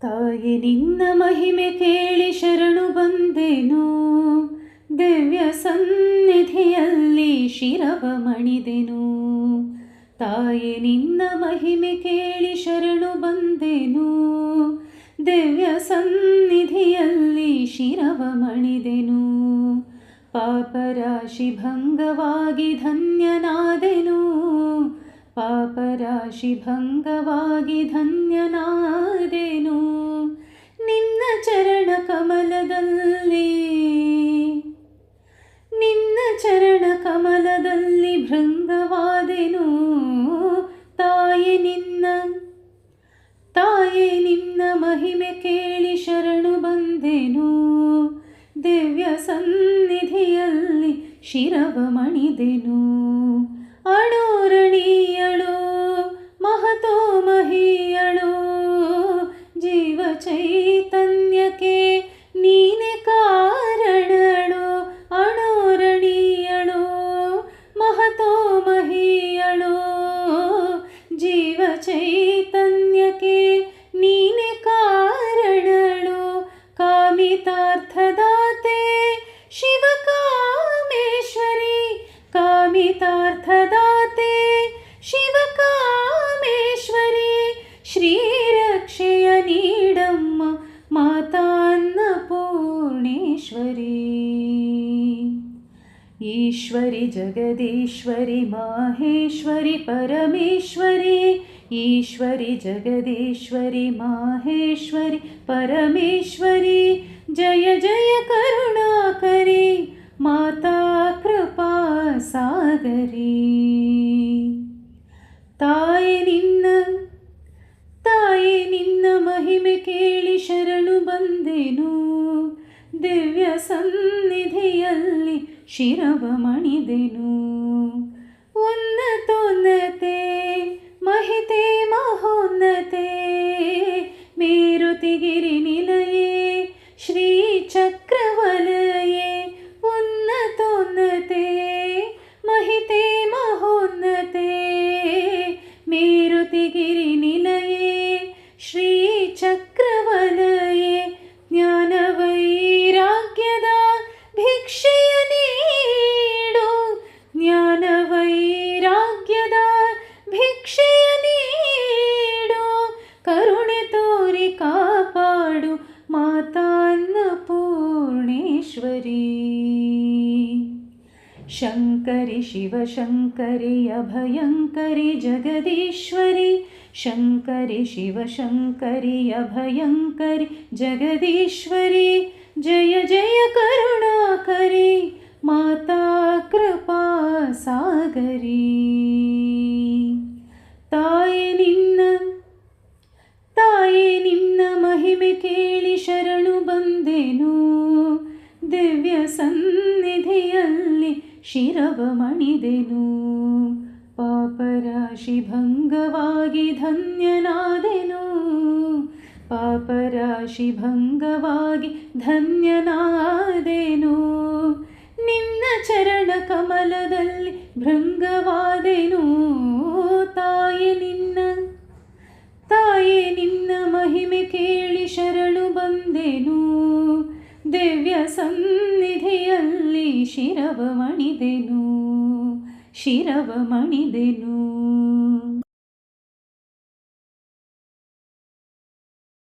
ತಾಯಿ, ನಿನ್ನ ಮಹಿಮೆ ಕೇಳಿ ಶರಣು ಬಂದೆನು. ದಿವ್ಯ ಸನ್ನಿಧಿಯಲ್ಲಿ ಶಿರವ ಮಣಿದೆನು. ತಾಯಿ, ನಿನ್ನ ಮಹಿಮೆ ಕೇಳಿ ಶರಣು ಬಂದೆನು. ದಿವ್ಯ ಸನ್ನಿಧಿಯಲ್ಲಿ ಶಿರವ ಮಣಿದೆನು. ಪಾಪರಾಶಿ ಭಂಗವಾಗಿ ಧನ್ಯನಾದೆನು. ಪಾಪರಾಶಿ ಭಂಗವಾಗಿ ಧನ್ಯನಾದೆನು. ಕಮಲದಲ್ಲಿ ಭೃಂಗವಾದೆನು. ತಾಯಿ ನಿನ್ನ ತಾಯಿ ನಿನ್ನ ಮಹಿಮೆ ಕೇಳಿ ಶರಣು ಬಂದೆನು. ದಿವ್ಯ ಸನ್ನಿಧಿಯಲ್ಲಿ ಶಿರವ ಮಣಿದೆನು. ಅಣೋರಣಿಯಳು ಮಹತೋ ಮಹಿಯಳು ಜೀವ ಚೈತನ್ಯಕ್ಕೆ ಚೈತನ್ಯಕ್ಕೆ ನೀನೆ ಕಾರಣಳು ಕಾಮಿತಾರ್ಥದಾತೆ ಶಿವಕಾಮೇಶ್ವರಿ ಕಾಮಿತಾರ್ಥದಾತೆ ईश्वरि जगदीश्वरि माहेश्वरि परमेश्वरि। ईश्वरि जगदीश्वरि माहेश्वरि परमेश्वरि। जय जय करुणाकरि माता कृपा सागरी। ता ಶಿರವ ಮಣಿದೆನು. ಉನ್ನತೋನ್ನತೆ ಮಹಿತೆ ಮಹೋನ್ನತೆ ಮೇರುತಿಗಿರಿ ನಿಲಯೇ मातान्नपूर्णेश्वरी शङ्करि शिवशङ्करि अभयङ्करि जगदीश्वरि। शङ्करि शिवशङ्करि अभयङ्करि जगदीश्वरि। जय जय करुणाकरि माता कृपा सागरी। ताये निम्न ताये निम्न महिमेके ದಿವ್ಯ ಸನ್ನಿಧಿಯಲ್ಲಿ ಶಿರವ ಮಣಿದೆನು. ಪಾಪರಾಶಿ ಭಂಗವಾಗಿ ಧನ್ಯನಾದೆನು. ಪಾಪರಾಶಿ ಭಂಗವಾಗಿ ಧನ್ಯನಾದೆನು. ನಿನ್ನ ಚರಣ ಕಮಲದಲ್ಲಿ ಭೃಂಗವಾದೆನು. ತಾಯಿ ನಿನ್ನ ತಾಯಿ ನಿನ್ನ ಮಹಿಮೆ ಕೇಳಿ ಶರಣು ಬಂದೆನು. ದಿವ್ಯ ಸನ್ನಿಧಿಯಲ್ಲಿ ಶಿರವ ಮಣಿದೆನು ಶಿರವ ಮಣಿದೆನು.